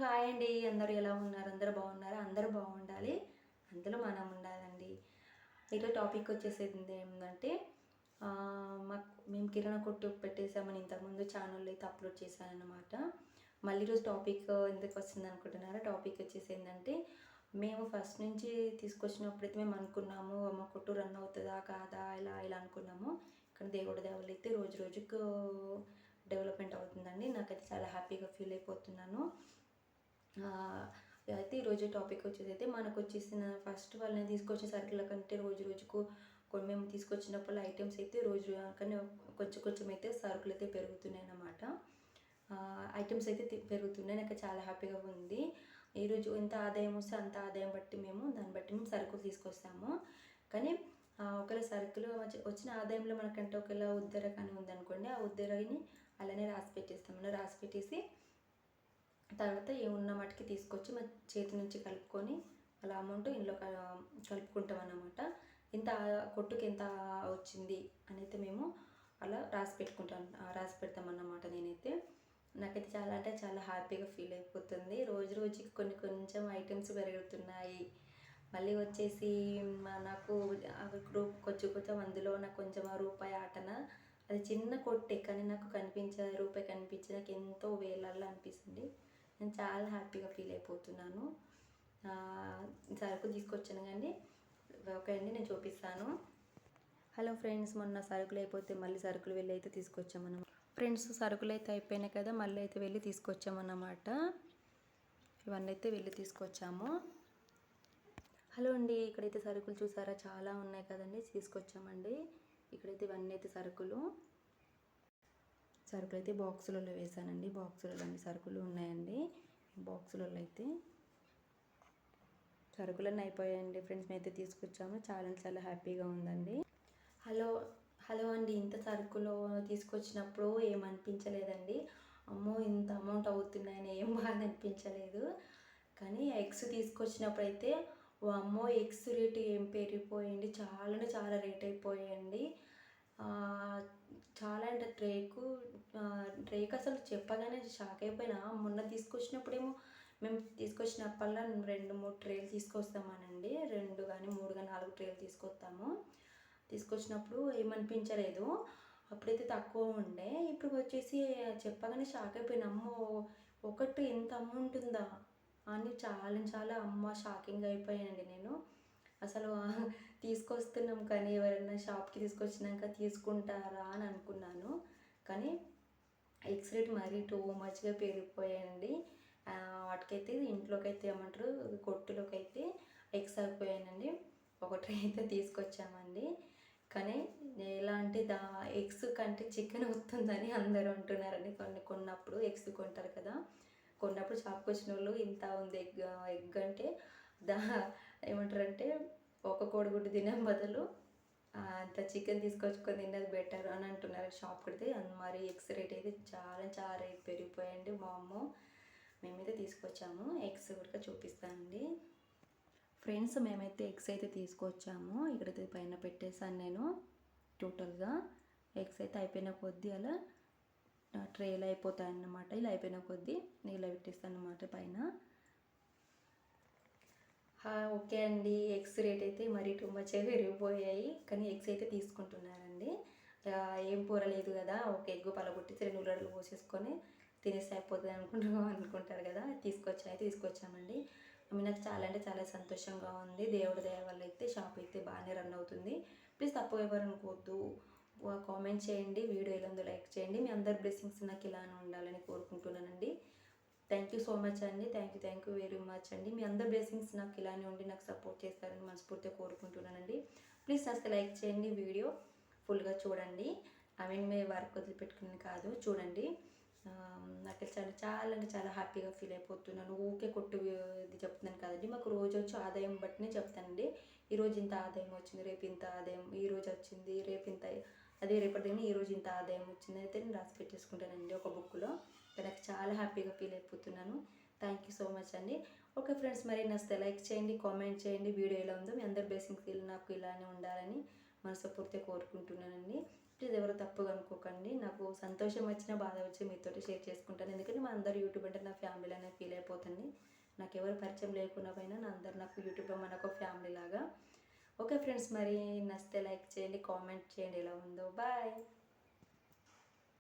Hi అండి. అందరూ ఎలా ఉన్నారు? అందరూ బాగున్నారా? అందరూ బాగుండాలి. అందులో మనం ఉండాలండి. ఈరోజు టాపిక్ వచ్చేసేది ఏంటంటే మాకు మేము కిరాణా కొట్టు పెట్టేసామని ఇంతకుముందు ఛానల్లో అయితే అప్లోడ్ చేశాను మళ్ళీ ఈరోజు టాపిక్ ఎందుకు వస్తుంది అనుకుంటున్నారా? టాపిక్ వచ్చేసి ఏంటంటే మేము ఫస్ట్ నుంచి తీసుకొచ్చినప్పుడైతే మేము అనుకున్నాము మా కొట్టు రన్ అవుతుందా కాదా? ఇలా ఇలా అనుకున్నాము. కానీ దేవుడి దేవుళ్ళు అయితే రోజు రోజుకు డెవలప్మెంట్ అవుతుందండి. నాకైతే చాలా హ్యాపీగా ఫీల్ అయిపోతున్నాను. అయితే ఈరోజు టాపిక్ వచ్చేదైతే అయితే మనకు వచ్చేసిన ఫస్ట్ వాళ్ళని తీసుకొచ్చే సరుకుల కంటే రోజు రోజుకు కొన్ని మేము తీసుకొచ్చినప్పుడు ఐటమ్స్ అయితే రోజు కానీ కొంచెం కొంచెం అయితే సరుకులు అయితే పెరుగుతున్నాయి అన్నమాట. ఐటమ్స్ అయితే పెరుగుతున్నాయి. నాకు చాలా హ్యాపీగా ఉంది. ఈరోజు ఎంత ఆదాయం వస్తే అంత ఆదాయం బట్టి మేము దాన్ని బట్టి మేము సరుకులు తీసుకొస్తాము. కానీ ఒకవేళ సరుకులు వచ్చిన ఆదాయంలో మనకంటే ఒకవేళ ఉద్దర కానీ ఉందనుకోండి ఆ ఉద్దరని అలానే రాసి పెట్టేస్తాము రాసి పెట్టేసి తర్వాత ఏమున్న మటుకి తీసుకొచ్చి మా చేతి నుంచి కలుపుకొని అలా అమౌంట్ ఇంట్లో కలుపుకుంటాం అన్నమాట. ఇంత కొట్టుకి ఎంత వచ్చింది అనేది మేము అలా రాసి పెట్టుకుంటాం రాసి పెడతాం అన్నమాట నేనైతే. నాకైతే చాలా అంటే చాలా హ్యాపీగా ఫీల్ అయిపోతుంది. రోజు రోజుకి కొన్ని కొంచెం ఐటమ్స్ పెరుగుతున్నాయి. మళ్ళీ వచ్చేసి నాకు గ్రూప్ కొంచెం కొంచెం అందులో నాకు కొంచెం ఆ రూపాయి ఆటన అది చిన్న కొట్టే కానీ నాకు కనిపించే రూపాయి కనిపించి నాకు ఎంతో వేలల్లో అనిపిస్తుంది. నేను చాలా హ్యాపీగా ఫీల్ అయిపోతున్నాను. సరుకు తీసుకొచ్చాను కానీ ఓకే అండి నేను చూపిస్తాను. హలో ఫ్రెండ్స్ మొన్న సరుకులు అయిపోతే మళ్ళీ సరుకులు వెళ్ళి అయితే తీసుకొచ్చామన్నమాట. ఫ్రెండ్స్ సరుకులు అయితే అయిపోయినాయి కదా మళ్ళీ అయితే వెళ్ళి తీసుకొచ్చామన్నమాట. ఇవన్నీ అయితే వెళ్ళి తీసుకొచ్చాము. హలో అండి ఇక్కడైతే సరుకులు చూసారా? చాలా ఉన్నాయి కదండి తీసుకొచ్చామండి. ఇక్కడైతే ఇవన్నీ అయితే సరుకులు. సరుకులు అయితే బాక్సులలో వేసానండి బాక్సులలో అన్ని సరుకులు ఉన్నాయండి. బాక్సులలో అయితే సరుకులన్నీ అయిపోయాయండి. ఫ్రెండ్స్ మేము అయితే తీసుకొచ్చాము. చాలా చాలా హ్యాపీగా ఉందండి. హలో హలో అండి. ఇంత సరుకులు తీసుకొచ్చినప్పుడు ఏమనిపించలేదండి అమ్మో ఇంత అమౌంట్ అవుతున్నాయని ఏం బాధ అనిపించలేదు. కానీ ఎగ్స్ తీసుకొచ్చినప్పుడు అయితే ఓ అమ్మో ఎగ్స్ రేట్ ఏం పెరిగిపోయింది. చాలా చాలా రేట్ అయిపోయాయండి. చాలా అంటే ట్రేకు ట్రేక్ అసలు చెప్పగానే షాక్ అయిపోయినా. మొన్న తీసుకొచ్చినప్పుడేమో మేము తీసుకొచ్చినప్పల్లా రెండు మూడు ట్రేలు తీసుకొస్తామనండి. రెండు కానీ మూడు కానీ నాలుగు ట్రేలు తీసుకొస్తాము. తీసుకొచ్చినప్పుడు ఏమనిపించలేదు. అప్పుడైతే తక్కువ ఉండే. ఇప్పుడు వచ్చేసి చెప్పగానే షాక్ అయిపోయినా. అమ్మో ఒకటి ఎంత అమౌంట్ ఉందా అని చాలా చాలా అమ్మ షాకింగ్ అయిపోయానండి నేను. అసలు తీసుకొస్తున్నాం కానీ ఎవరైనా షాప్కి తీసుకొచ్చినాక తీసుకుంటారా అని అనుకున్నాను. కానీ ఎగ్స్ రేట్ మరీ టూ మచ్గా పెరిగిపోయాయండి. వాటికైతే ఇంట్లోకి అయితే ఏమంటారు? కొట్టులోకి అయితే ఎగ్స్ అయిపోయానండి ఒకటి అయితే తీసుకొచ్చామండి. కానీ ఎలాంటి దా ఎగ్స్ కంటే చికెన్ వస్తుందని అందరూ అంటున్నారండి. కొన్ని కొన్నప్పుడు ఎగ్స్ కొంటారు కదా. కొన్నప్పుడు షాప్కి వచ్చిన వాళ్ళు ఇంత ఉంది ఎగ్ ఎగ్ అంటే దా ఏమంటారంటే ఒక కోడిగుడ్డు తినే బదులు అంత చికెన్ తీసుకొచ్చుకొని తిన్నది బెటర్ అని అంటున్నారు షాప్ కడితే. మరి ఎగ్స్ రేట్ అయితే చాలా చాలా రేట్ పెరిగిపోయండి మా అమ్మ మేమైతే తీసుకొచ్చాము. ఎగ్స్ కూడా చూపిస్తానండి ఫ్రెండ్స్ మేమైతే ఎగ్స్ అయితే తీసుకొచ్చాము. ఇక్కడైతే పైన పెట్టేశాను నేను. టోటల్గా ఎగ్స్ అయితే అయిపోయిన కొద్దీ అలా ట్రేలు అయిపోతాయి అన్నమాట ఇలా అయిపోయిన కొద్దీ నీళ్ళు పెట్టేస్తాను అన్నమాట పైన. ఓకే అండి. ఎగ్స్ రేట్ అయితే మరీ టూ మచ్ పెరిగిపోయాయి. కానీ ఎగ్స్ అయితే తీసుకుంటున్నారండి. ఏం పోరలేదు కదా. ఒక ఎగ్గు పలగొట్టి రెండు ఉల్లడలు పోసేసుకొని తినేసి అయిపోతుంది అనుకుంటున్నాం అనుకుంటారు కదా. తీసుకొచ్చాయి అయితే తీసుకొచ్చామండి నాకు చాలా అంటే చాలా సంతోషంగా ఉంది. దేవుడి దయ వల్ల అయితే షాప్ అయితే బాగానే రన్ అవుతుంది. ప్లీజ్ తప్పు ఎవరు అనుకోవద్దు కామెంట్ చేయండి. వీడియో ఇలా లైక్ చేయండి. మీ అందరి బ్లెస్సింగ్స్ నాకు ఇలానే ఉండాలని కోరుకుంటున్నాను. థ్యాంక్ యూ సో మచ్ అండి. Thank you thank you very much అండి. మీ అందరి బ్లెస్సింగ్స్ నాకు ఇలానే ఉండి నాకు సపోర్ట్ చేస్తారని మనస్ఫూర్తిగా కోరుకుంటున్నానండి. ప్లీజ్ అసలు లైక్ చేయండి వీడియో ఫుల్గా చూడండి. ఐ మీన్ మీ వర్క్ వదిలిపెట్టుకుని కాదు. చూడండి. నాకు చాలా చాలా అంటే చాలా హ్యాపీగా ఫీల్ అయిపోతున్నాను. ఊకే కొట్టు ఇది చెప్తున్నాను కదండి. మాకు రోజు వచ్చి ఆదాయం బట్టినే చెప్తానండి. ఈరోజు ఇంత ఆదాయం వచ్చింది రేపు ఇంత ఆదాయం ఈ రోజు వచ్చింది రేపు ఇంత అదే రేపటి ఈ రోజు ఇంత ఆదాయం వచ్చింది అయితే నేను రాసి పెట్టేసుకుంటానండి ఒక బుక్లో నాకు చాలా హ్యాపీగా ఫీల్ అయిపోతున్నాను. థ్యాంక్ యూ సో మచ్ అండి. ఓకే ఫ్రెండ్స్ మరి నచ్చితే లైక్ చేయండి కామెంట్ చేయండి. వీడియో ఎలా ఉందో మీ అందరి బేసింగ్ ఫీల్ నాకు ఇలానే ఉండాలని మనస్ఫూర్తిగా కోరుకుంటున్నానండి. ప్లీజ్ ఎవరు తప్పుగా అనుకోకండి. నాకు సంతోషం వచ్చినా బాధ వచ్చి మీతోటి షేర్ చేసుకుంటాను. ఎందుకంటే మా అందరు యూట్యూబ్ అంటే నా ఫ్యామిలీ అనే ఫీల్ అయిపోతుంది. నాకు ఎవరు పరిచయం లేకుండా పోయినా నా అందరు నాకు యూట్యూబ్ అమ్మ ఒక ఫ్యామిలీ లాగా. ఓకే ఫ్రెండ్స్ మరి నచ్చితే లైక్ చేయండి కామెంట్ చేయండి. ఎలా ఉందో. బాయ్